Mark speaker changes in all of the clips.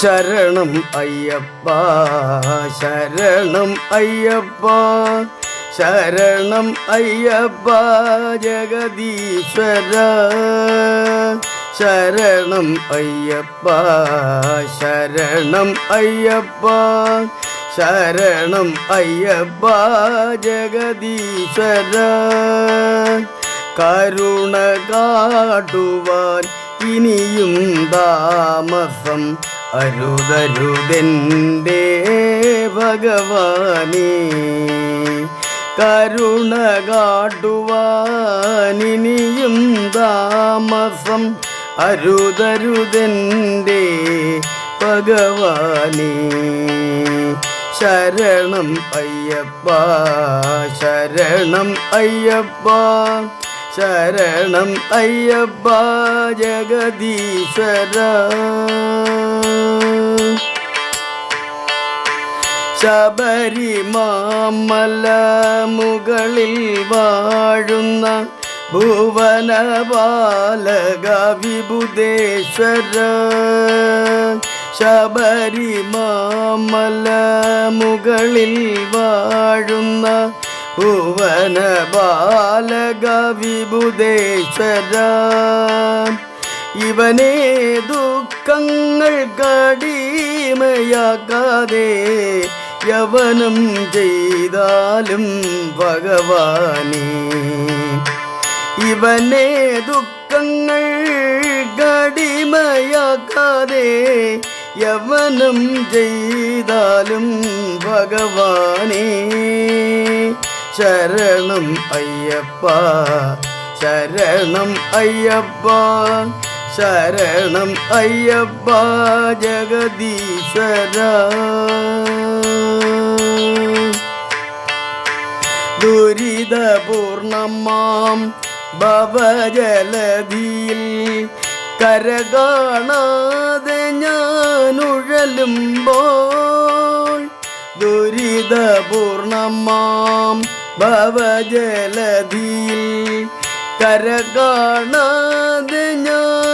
Speaker 1: ശരണം അയ്യപ്പ ശരണം അയ്യപ്പ ശരണം അയ്യപ്പ ജഗദീശ്വര ശരണം അയ്യപ്പ ശരണം അയ്യപ്പ ശരണം അയ്യപ്പ ജഗദീശ്വര. കരുണ കാടുവാൻ ഇനിയും താമസം അരുതരുതെന്റെ ഭഗവാനീ കരുണ കാട്ടുവാനിനിയും താമസം അരുതരുതെന്റെ ഭഗവാനീ. ശരണം അയ്യപ്പ ശരണം അയ്യപ്പ ശരണം അയ്യപ്പ ജഗദീശ്വര. ശബരിമാമല മുകളിൽ വാഴുന്ന ഭുവന ബാലക വിബുദേശ്വര ശബരിമാമല മുകളിൽ വാഴുന്ന ഭുവന ബാലക വിബുദേശ്വര ഇവനെ ദുഃഖങ്ങൾ കടിമയാക്കാതെ യവനം ചെയ്താലും ഭഗവാനേ. ഇവനെ ദുഃഖങ്ങൾ കടിമയാക്കാതെ യവനം ചെയ്താലും ഭഗവാനേ. ശരണം അയ്യപ്പ ശരണം അയ്യപ്പ. ശരണം അയ്യപ്പ ജഗദീശ്വര. ദുരിതപൂർണമാം ഭവജലധിയിൽ കരകാണാതെ ഞാനുഴലുമ്പോൾ ദുരിതപൂർണമാം ഭവജലധിയിൽ കരകാണാതെ ഞാനുഴലുമ്പോൾ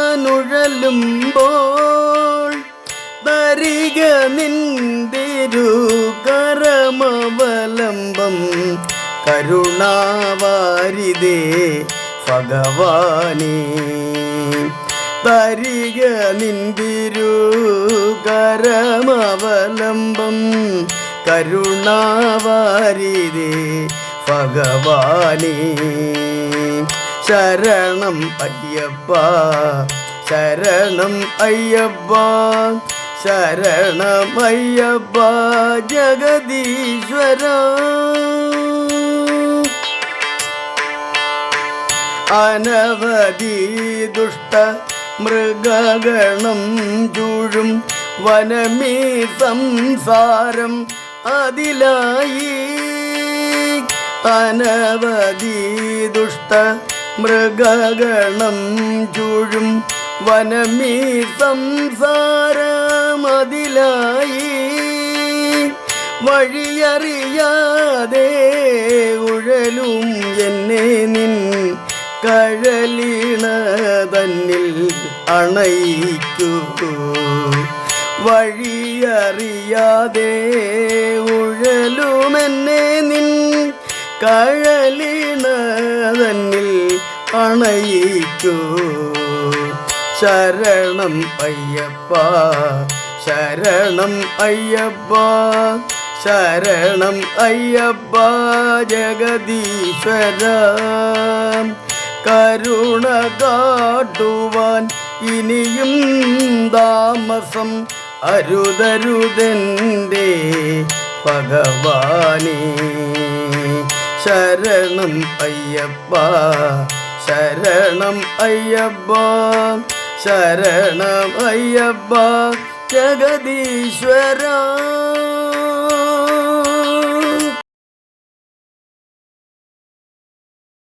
Speaker 1: തരിക നിന്തിരു കരമവലംബം. കരുണാവാരിതേ ഭഗവാനേ. തരിക നിന്തിരു കരമവലംബം. കരുണാവാരിതേ ഭഗവാനേ. ശരണം അയ്യപ്പ ശരണം അയ്യപ്പ. ശരണം അയ്യപ്പ ജഗദീശ്വര അനവധി ദുഷ്ട മൃഗഗണം ചൂഴും വനമേ സംസാരം അതിലായി. അനവധി ദുഷ്ട മൃഗഗണം ചൂഴും വനമീ സംസാരമതിലായി വഴിയറിയാതെ ഉഴലും എന്നെ നിൻ കഴലിണ തന്നിൽ അണയിക്കൂ. വഴിയറിയാതെ ഉഴലുമെന്നെ നിൻ കഴലിണ തന്നിൽ അണയിക്കൂ. ശരണം അയ്യപ്പ ശരണം അയ്യപ്പ ശരണം അയ്യപ്പ ജഗദീശ്വര. കരുണ കാട്ടുവാൻ ഇനിയും താമസം അരുതരുതെന്റെ ഭഗവാനേ. ശരണം അയ്യപ്പ ശരണം അയ്യപ്പ ശരണം അയ്യപ്പ. जगदीश्वरा।